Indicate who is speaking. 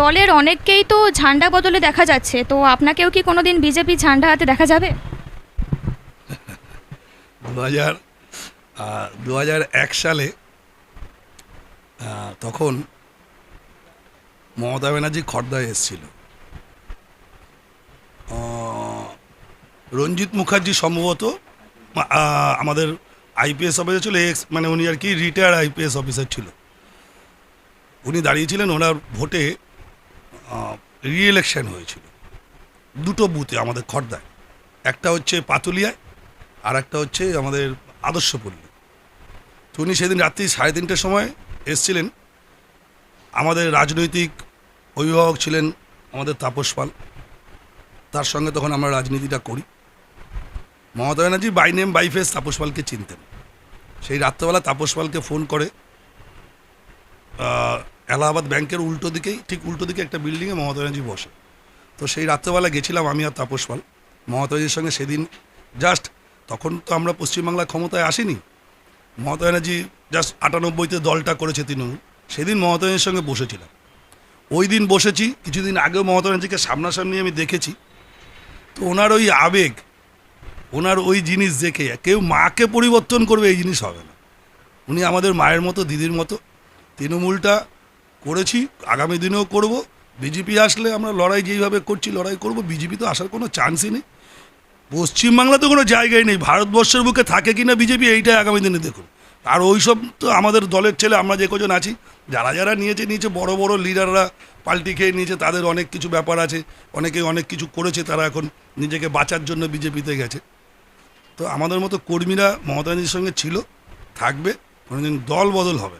Speaker 1: দলের অনেককেই তো ঝান্ডা বদলে দেখা যাচ্ছে, তো আপনাকেও কি কোনোদিন বিজেপি ঝান্ডা হাতে দেখা যাবে?
Speaker 2: দু হাজার এক সালে তখন মমতা ব্যানার্জি খর্দায় এসেছিল। রঞ্জিত মুখার্জি সম্ভবত আমাদের আইপিএস অফিসার ছিল এক্স মানে উনি আর কি রিটায়ার্ড আইপিএস অফিসার ছিল। উনি দাঁড়িয়েছিলেন ওনার ভোটে রি ইলেকশন হয়েছিল। দুটো বুথে আমাদের খর্দায়। একটা হচ্ছে পাতুলিয়ায়, আর একটা হচ্ছে আমাদের আদর্শপল্লী। তো উনি সেদিন রাত্রি সাড়ে তিনটের সময় এসছিলেন। আমাদের রাজনৈতিক অভিভাবক ছিলেন আমাদের তাপস পাল। তার সঙ্গে তখন আমরা রাজনীতিটা করি। Mamata Banerjee by name by face Tapas পালকে চিনতেন। সেই রাত্রেবেলা তাপস পালকে ফোন করে এলাহাবাদ ব্যাংকের উল্টো দিকেই, ঠিক উল্টো দিকে একটা বিল্ডিংয়ে মমতা ব্যানার্জি বসে। তো সেই রাত্রেবেলা গেছিলাম আমি আর তাপস পাল। মমতা ব্যানার্জির সঙ্গে সেদিন জাস্ট তখন তো আমরা পশ্চিমবাংলায় ক্ষমতায় আসিনি। মমতা ব্যানার্জি জাস্ট আটানব্বইতে দলটা করেছে তৃণমূল। সেদিন মমতা ব্যানার্জির সঙ্গে বসেছিলাম। ওই দিন বসেছি, কিছুদিন আগেও মমতা ব্যানার্জিকে সামনাসামনি আমি দেখেছি। তো ওনার ওই আবেগ, ওনার ওই জিনিস দেখে, কেউ মাকে পরিবর্তন করবে এই জিনিস হবে না। উনি আমাদের মায়ের মতো, দিদির মতো। তৃণমূলটা করেছি, আগামী দিনেও করব। বিজেপি আসলে আমরা লড়াই যেইভাবে করছি, লড়াই করব। বিজেপি তো আসার কোনো চান্সই নেই। পশ্চিমবাংলা তো কোনো জায়গায় নেই। ভারতবর্ষের বুকে থাকে কি না বিজেপি, এইটাই আগামী দিনে দেখুন। আর ওই সব তো আমাদের দলের ছেলে, আমরা যে কজন আছি, যারা যারা নিয়েছে নিয়েছে বড় বড় লিডাররা পাল্টি খেয়ে নিয়েছে, তাদের অনেক কিছু ব্যাপার আছে। অনেকে অনেক কিছু করেছে, তারা এখন নিজেকে বাঁচার জন্য বিজেপিতে গেছে। তো আমাদের মতো কর্মীরা মমতা সঙ্গে ছিল, থাকবে, কোনোদিন দল বদল হবে